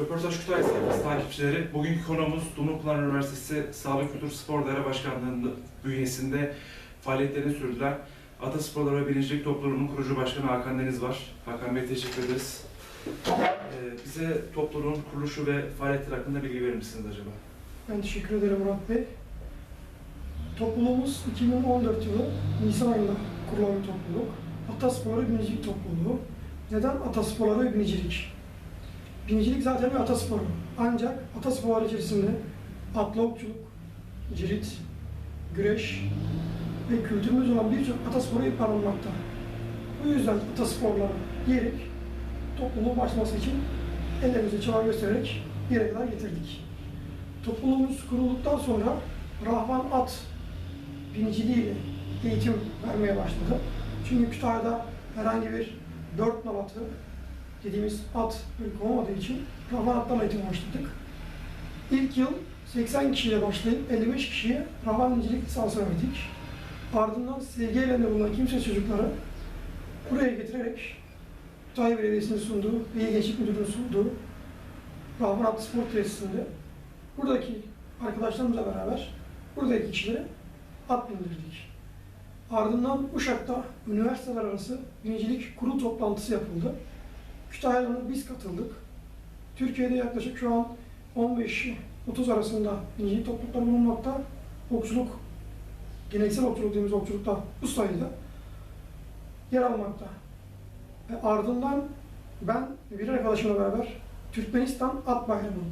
Röportaj Kütahya sayfası takipçileri, bugünkü konuğumuz Dumlupınar Üniversitesi Sağlık Kültür Spor Daire Başkanlığı'nın bünyesinde faaliyetlerini sürdüren Atasporları ve Birincilik Topluluğu'nun kurucu başkanı Hakan Deniz var. Hakan Bey teşekkür ederiz. Ee, bize topluluğun kuruluşu ve faaliyetleri hakkında bilgi verir misiniz acaba? Ben teşekkür ederim Murat Bey. Topluluğumuz 2014 yılı Nisan ayında kurulan bir topluluk. Atasporları binicilik topluluğu. Neden atasporları ve binicilik? Binicilik zaten bir atasporu. Ancak atasporlar içerisinde atlı okçuluk, cirit, güreş ve kültürümüz olan birçok atasporu yer alınmakta. Bu yüzden atasporları diyerek topluluğun başlaması için ellerimize çaba göstererek bir yere kadar getirdik. Topluluğumuz kurulduktan sonra Rahvan At biniciliğiyle eğitim vermeye başladı. Çünkü Kütahya'da herhangi bir dört nal atı dediğimiz at olmadığı için Rahvan At'tan eğitim başladık. İlk yıl 80 kişiyle başlayıp 55 kişiye Rahvan binicilik lisansı verdik. Ardından sevgi evlerinde bulunan kimse çocukları buraya getirerek Kütahya Belediyesi'nin sunduğu ve İl Gençlik Müdürlüğü'nün sunduğu Rahman Atlı Spor Tesisinde buradaki arkadaşlarımızla beraber buradaki kişilere at bindirdik. Ardından Uşak'ta üniversiteler arası binicilik kurul toplantısı yapıldı. Kütahya'dan biz katıldık. Türkiye'de yaklaşık şu an 15-30 arasında binicilik toplulukları bulunmakta. Okçuluk, geleneksel okçuluk dediğimiz okçulukta bu sayıda yer almakta. Ve ardından ben bir arkadaşımla beraber Türkmenistan At Bayramı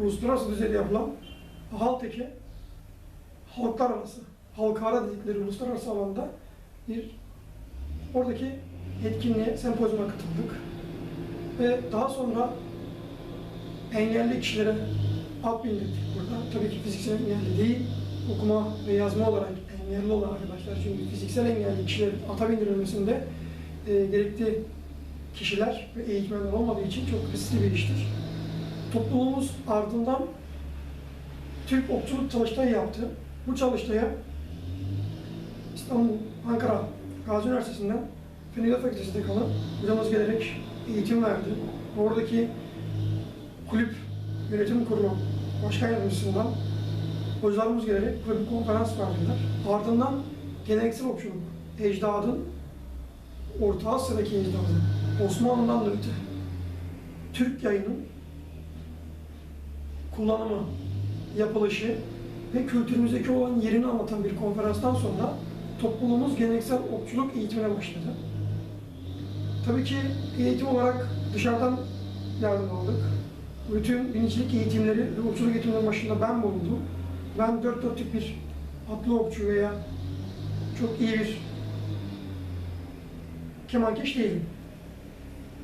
uluslararası düzeyde yapılan Halteke halklar arası, halkara dedikleri uluslararası alanda bir oradaki etkinliğe, sempozyuma katıldık. Ve daha sonra engelli kişilere at bindirdik burada. Tabii ki fiziksel engelli değil, okuma ve yazma olarak engelli olan arkadaşlar. Çünkü fiziksel engelli kişilerin ata bindirilmesinde e, gerekli kişiler ve eğitmenler olmadığı için çok riskli bir iştir. Topluluğumuz ardından Türk Okçuluk Çalıştayı yaptı. Bu çalıştaya İstanbul, Ankara, Gazi Üniversitesi'nden Fen İdari Fakültesi'nde kalan hocamız gelerek eğitim verdi. Oradaki kulüp yönetim kurulu başkan yardımcısından hocalarımız gelerek bir konferans verdiler. Ardından geleneksel okçuluk, ecdadın Orta Asya'daki ecdadı, Osmanlı'dan da öte, Türk yayının kullanımı, yapılışı ve kültürümüzdeki olan yerini anlatan bir konferanstan sonra topluluğumuz geleneksel okçuluk eğitimine başladı. Tabii ki eğitim olarak dışarıdan yardım aldık. Bütün binicilik eğitimleri okçuluk eğitimlerinin başında ben bulundum. Ben dört dörtlük bir atlı okçu veya çok iyi bir kemankeş değilim.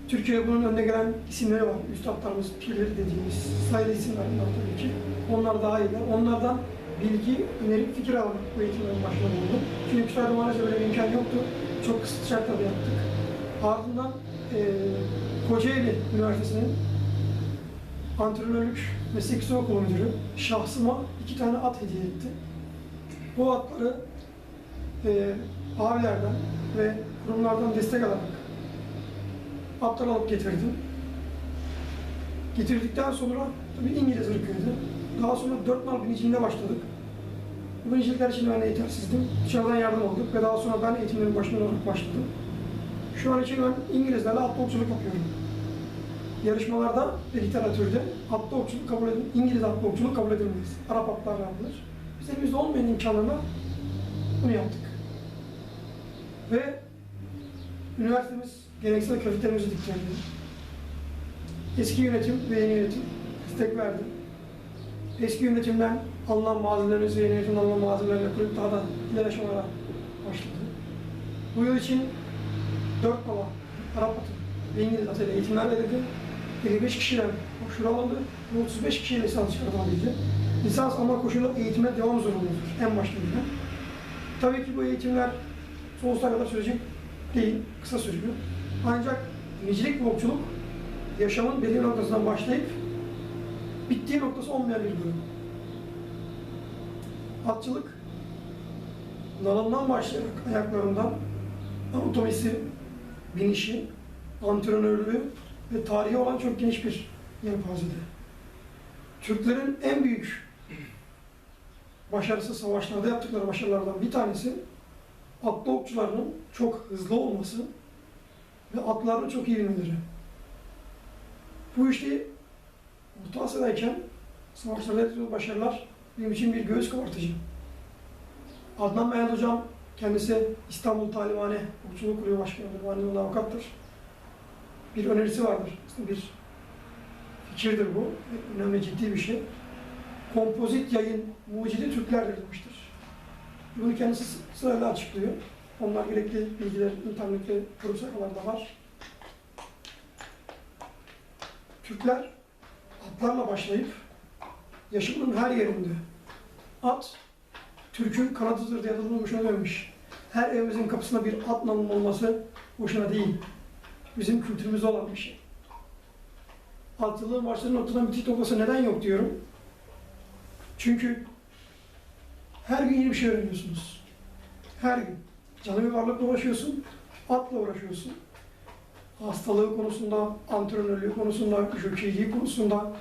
Türkiye'de bunun önde gelen isimleri var. Üstadlarımız, pirleri dediğimiz sayılı isimler bunlar tabii ki. Onlar daha iyiler. Onlardan bilgi, öneri, fikir alarak bu eğitimlerin başında bulundum. Çünkü Kütahya'da maalesef böyle bir imkan yoktu. Çok kısıtlı şartlarda yaptık. Ardından eee Kocaeli Üniversitesi'nin antrenörlük meslek yüksek okulu müdürü şahsıma iki tane at hediye etti. Bu atları eee abilerden ve kurumlardan destek alarak atlar alıp getirdim. Getirdikten sonra tabii İngiliz ırkıydı. Daha sonra dört nal biniciliğine başladık. Bu binicilikler için ben de yetersizdim. Dışarıdan yardım aldık ve daha sonra ben eğitimlerin başında olarak başladım. Şu an için ben İngilizlerle atlı okçuluk yapıyorum. Yarışmalarda ve literatürde atlı okçuluk kabul edilmez. İngiliz atlı okçuluk kabul edilmez. Arap atlarla yapılır. Biz elimizde olmayan imkanlarla bunu yaptık. Ve üniversitemiz geleneksel köftelerimizi diktirdi. Eski yönetim ve yeni yönetim destek verdi. Eski yönetimden alınan malzemelerimizi yeni yönetimden alınan malzemelerle kurup daha da ileri aşamalara başladı. Bu yıl için 4 baba, Arap atı İngiliz atıyla eğitimler verildi. 55 kişiden koşulu alındı ve 35 kişiye lisans çıkartılabildi. Lisans alma koşulu eğitime devam zorunludur en başta bile. Tabii ki bu eğitimler sonsuza kadar sürecek değil, kısa sürüyor. Ancak binicilik ve okçuluk yaşamın belirli noktasından başlayıp bittiği noktası olmayan bir bölüm. Atçılık nalından başlayarak ayaklarından anatomisi, binişi, antrenörlüğü ve tarihi olan çok geniş bir yelpazede. Türklerin en büyük başarısı savaşlarda yaptıkları başarılardan bir tanesi atlı okçularının çok hızlı olması ve atlarını çok iyi bilmeleri. Bu işte Orta Asya'dayken savaşlarda yaptığı başarılar benim için bir göğüs kabartıcı. Adnan Meyal Hocam kendisi İstanbul Talimhane Okçuluk Kulübü Başkanı'dır, zamanda avukattır. Bir önerisi vardır, aslında bir fikirdir bu, önemli ciddi bir şey. Kompozit yayın mucidi Türklerdir demiştir. Bunu kendisi sırayla açıklıyor. Onlar gerekli bilgiler internette grup sayfalarda var. Türkler atlarla başlayıp yaşamının her yerinde at Türk'ün kanadıdır diye adını boşuna vermiş. Her evimizin kapısında bir at namının olması boşuna değil. Bizim kültürümüzde olan bir şey. Atçılığın başlarının ortadan bitik noktası neden yok diyorum. Çünkü her gün yeni bir şey öğreniyorsunuz. Her gün. Canlı bir varlıkla uğraşıyorsun, atla uğraşıyorsun. Hastalığı konusunda, antrenörlüğü konusunda, jokeyliği konusunda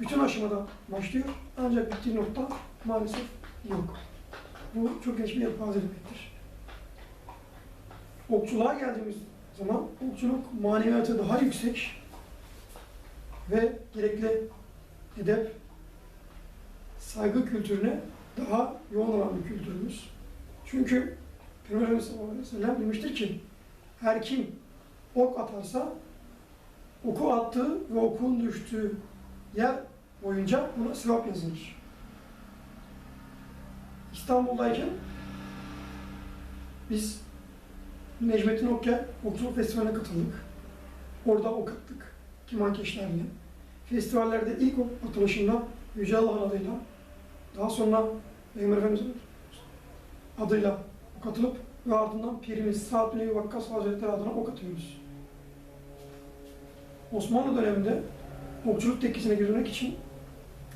bütün aşamada başlıyor. Ancak bittiği nokta maalesef yok. Bu çok genç bir yelpaze demektir. Okçuluğa geldiğimiz zaman okçuluk maneviyatı daha yüksek ve gerekli edep, saygı kültürüne daha yoğun olan bir kültürümüz. Çünkü Peygamber sallallahu aleyhi ve sellem demiştir ki her kim ok atarsa oku attığı ve okun düştüğü yer boyunca buna sevap yazılır. İstanbul'dayken biz Necmettin Okyay Okçuluk Festivali'ne katıldık. Orada ok attık kimankeşlerle. Festivallerde ilk ok atılışında Yüce Allah'ın adıyla daha sonra Peygamber Efendimiz'in adıyla ok atılıp ve ardından Pirimiz Sa'd bin Ebi Vakkas Hazretleri adına ok atıyoruz. Osmanlı döneminde okçuluk tekkesine girmek için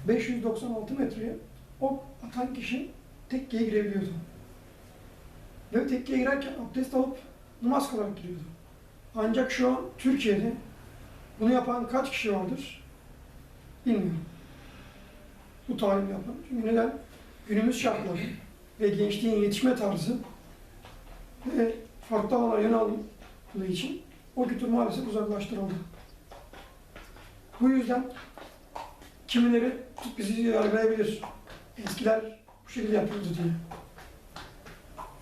596 metreye ok atan kişi tekkeye girebiliyordu. Ve tekkeye girerken abdest alıp namaz kılarak giriyordu. Ancak şu an Türkiye'de bunu yapan kaç kişi vardır? Bilmiyorum. Bu talim yapan. Çünkü neden? Günümüz şartları ve gençliğin yetişme tarzı ve farklı alanlara yöneldiği için o kültür maalesef uzaklaştırıldı. Bu yüzden kimileri bizi yargılayabilir. Eskiler şekilde yapıyordu diye.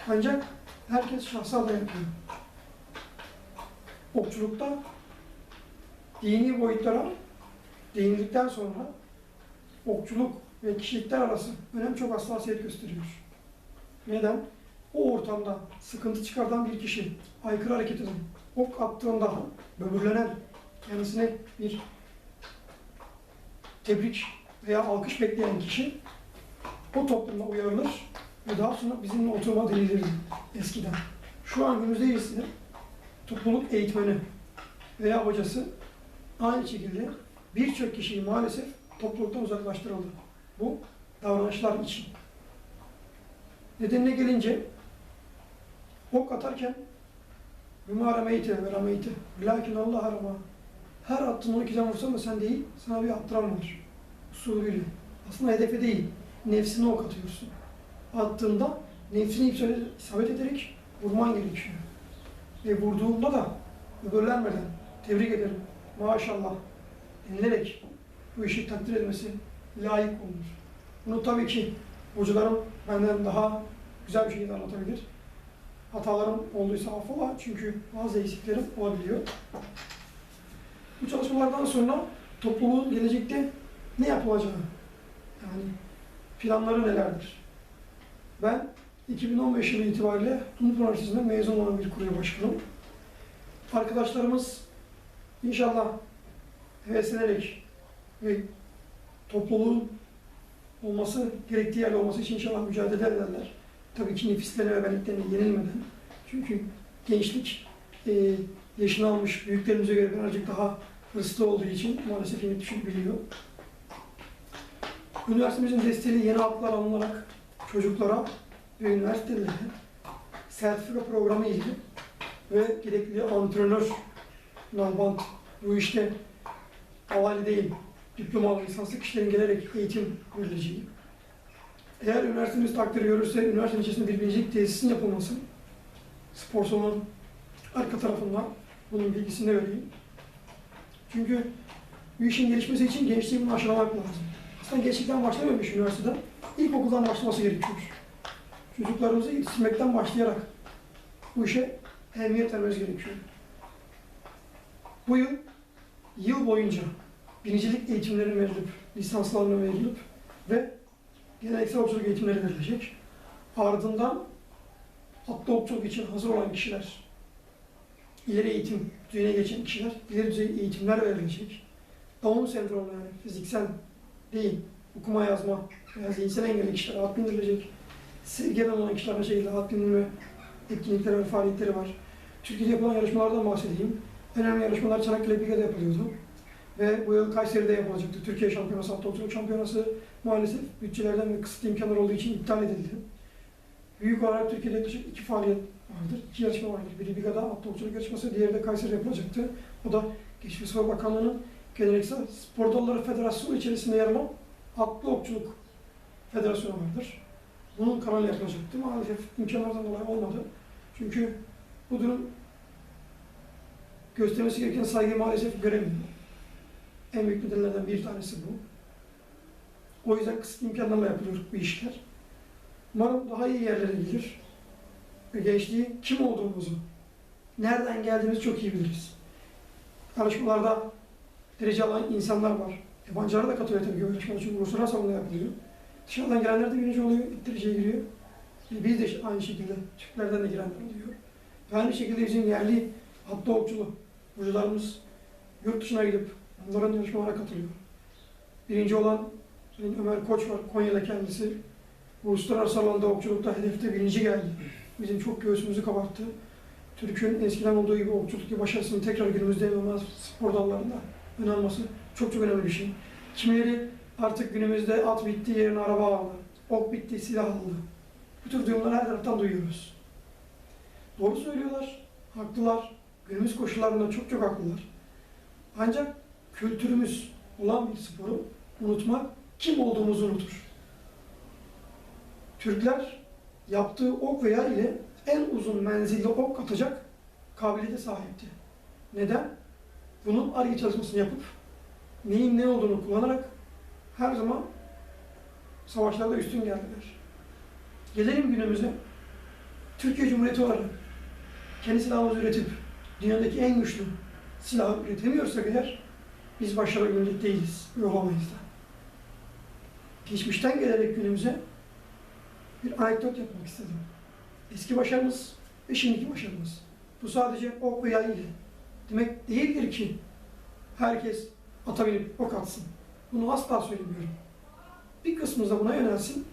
Ancak herkes şahsal da yapıyor. Okçulukta dini boyutlara değindikten sonra okçuluk ve kişilikler arası önem çok hassasiyet gösteriyor. Neden? O ortamda sıkıntı çıkartan bir kişi, aykırı hareket eden, ok attığında böbürlenen, kendisine bir tebrik veya alkış bekleyen kişi o toplumda uyarılır ve daha sonra bizimle oturma değildir eskiden. Şu an günümüzde ise topluluk eğitmeni veya hocası aynı şekilde birçok kişiyi maalesef topluluktan uzaklaştırıldı. Bu davranışlar için. Nedenine gelince ok atarken Hüma remeyte ve. Lakin Allah arama. Her attığın 12'den vursan da sen değil, sana bir attıran var. Usulüyle. Aslında hedefe değil, nefsine ok atıyorsun. Attığında nefsini isabet ederek vurman gerekiyor. Ve vurduğunda da öbürlenmeden tebrik ederim, maşallah denilerek bu işi takdir edilmesi layık olunur. Bunu tabii ki hocalarım benden daha güzel bir şekilde anlatabilir. Hatalarım olduysa affola çünkü bazı eksiklerim olabiliyor. Bu çalışmalardan sonra topluluğun gelecekte ne yapılacağı, yani planları nelerdir? Ben 2015 yılı itibariyle Umut Üniversitesi'nden mezun olan bir kurye başkanım. Arkadaşlarımız inşallah heveslenerek ve topluluğun olması, gerektiği yerde olması için inşallah mücadele ederler. Tabii ki nefislerine ve benliklerine yenilmeden. Çünkü gençlik e, yaşını almış büyüklerimize göre birazcık daha hırslı olduğu için maalesef yenik düşebiliyor. Üniversitemizin desteğiyle yeni haklar alınarak çocuklara ve üniversitelere sertifika programı ile ve gerekli antrenör, nalbant bu işte havale değil, diplomalı lisanslı kişilerin gelerek eğitim verileceği. Eğer üniversitemiz takdir görürse üniversitenin içerisinde bir birincilik tesisinin yapılması, spor salonun arka tarafında bunun bilgisini vereyim. Çünkü bu işin gelişmesi için gençliği bunu aşılamak lazım. Aslında gençlikten başlamıyormuş üniversiteden. İlkokuldan başlaması gerekiyor. Çocuklarımızı yetiştirmekten başlayarak bu işe ehemmiyet vermemiz gerekiyor. Bu yıl, yıl boyunca binicilik eğitimleri verilip, lisanslarına verilip ve geleneksel okçuluk eğitimleri verilecek. Ardından atlı okçuluk için hazır olan kişiler, ileri eğitim düzeyine geçen kişiler, ileri düzey eğitimler verilecek. Down sendromu yani fiziksel değil, okuma yazma veya zihinsel engelli kişilere at bindirilecek. Sevgiden olan kişilere şekilde at bindirme etkinlikleri ve faaliyetleri var. Türkiye'de yapılan yarışmalardan bahsedeyim. Önemli yarışmalar Çanakkale Biga'da yapılıyordu. Ve bu yıl Kayseri'de yapılacaktı. Türkiye Şampiyonası, Okçuluk Şampiyonası maalesef bütçelerden ve kısıtlı imkanlar olduğu için iptal edildi. Büyük olarak Türkiye'de yaklaşık iki faaliyet vardır. İki yarışma vardır. Biri Biga'da Atlı Okçuluk yarışması, diğeri de Kayseri'de yapılacaktı. O da ve Spor Bakanlığı'nın Geleneksel Spor Dalları Federasyonu içerisinde yer alan Atlı Okçuluk Federasyonu vardır. Bunun kanalı yapılacaktı. Maalesef imkanlardan dolayı olmadı. Çünkü bu durum göstermesi gereken saygıyı maalesef göremiyor. En büyük nedenlerden bir tanesi bu. O yüzden kısıtlı imkanlarla yapılıyor bu işler. Umarım daha iyi yerlere gelir. Ve gençliği kim olduğumuzu, nereden geldiğimizi çok iyi biliriz. Yarışmalarda derece alan insanlar var. Yabancılar da katılıyor tabii ki o yarışmalara çünkü uluslararası alanda yapılıyor. Dışarıdan gelenler de birinci oluyor, ilk dereceye giriyor. E Biz de aynı şekilde Türklerden de girenler oluyor. Ve aynı şekilde bizim yerli atlı okçulu hocalarımız yurt dışına gidip onların yarışmalara katılıyor. Birinci olan Sayın Ömer Koç var, Konya'da kendisi. Uluslararası alanda okçulukta hedefte birinci geldi. Bizim çok göğsümüzü kabarttı. Türk'ün eskiden olduğu gibi okçuluk başarısını tekrar günümüzde inanılmaz spor dallarında alması çok çok önemli bir şey. Kimileri artık günümüzde at bitti yerine araba aldı. Ok bitti silah aldı. Bu tür duyumları her taraftan duyuyoruz. Doğru söylüyorlar, haklılar. Günümüz koşullarında çok çok haklılar. Ancak kültürümüz olan bir sporu unutmak kim olduğumuzu unutur. Türkler yaptığı ok veya ile en uzun menzilli ok atacak kabiliyete sahipti. Neden? Bunun arge çalışmasını yapıp neyin ne olduğunu kullanarak her zaman savaşlarda üstün geldiler. Gelelim günümüze. Türkiye Cumhuriyeti olarak kendi silahımızı üretip dünyadaki en güçlü silahı üretemiyorsak eğer biz başarabilecek değiliz ve da. Geçmişten gelerek günümüze bir anekdot yapmak istedim. Eski başarımız ve şimdiki başarımız. Bu sadece ok ve yay ile demek değildir ki herkes ata binip ok atsın. Bunu asla söylemiyorum. Bir kısmımız da buna yönelsin.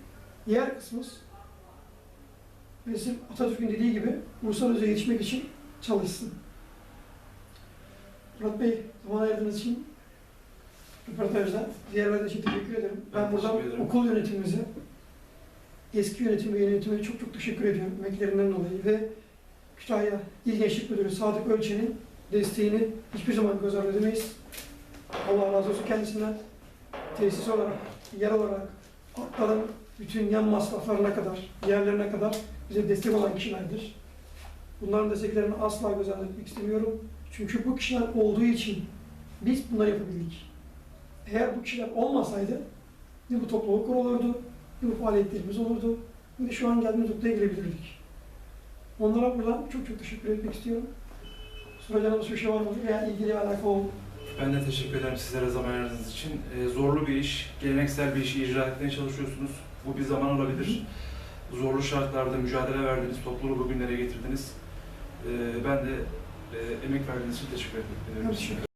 Diğer kısmımız Resim Atatürk'ün dediği gibi uluslararası yetişmek için çalışsın. Murat Bey, zaman ayırdığınız için röportajda diğerlerine için teşekkür ederim. Ben, Ben buradan ederim. okul yönetimimize, eski yönetim ve yönetime çok çok teşekkür ediyorum emeklerinden dolayı ve Kütahya İl Gençlik Müdürü Sadık Ölçen'in desteğini hiçbir zaman göz ardı edemeyiz. Allah razı olsun kendisinden. Tesis olarak, yer olarak, atların bütün yan masraflarına kadar, yerlerine kadar bize destek olan kişilerdir. Bunların desteklerini asla göz ardı etmek istemiyorum. Çünkü bu kişiler olduğu için biz bunları yapabildik. Eğer bu kişiler olmasaydı ne bu topluluk kurulurdu, ne bu faaliyetlerimiz olurdu, ne şu an geldiğimiz noktaya gelebilirdik. Onlara buradan çok çok teşekkür etmek istiyorum. Soracağınız bir şey var mı? Veya ilgili alakalı olan Ben de teşekkür ederim sizlere zaman ayırdığınız için. Ee, zorlu bir iş, geleneksel bir işi icra etmeye çalışıyorsunuz. Bu bir zaman alabilir. Zorlu şartlarda mücadele verdiğiniz topluluğu bugünlere getirdiniz. Ee, ben de e, emek verdiğiniz için teşekkür ederim. Teşekkür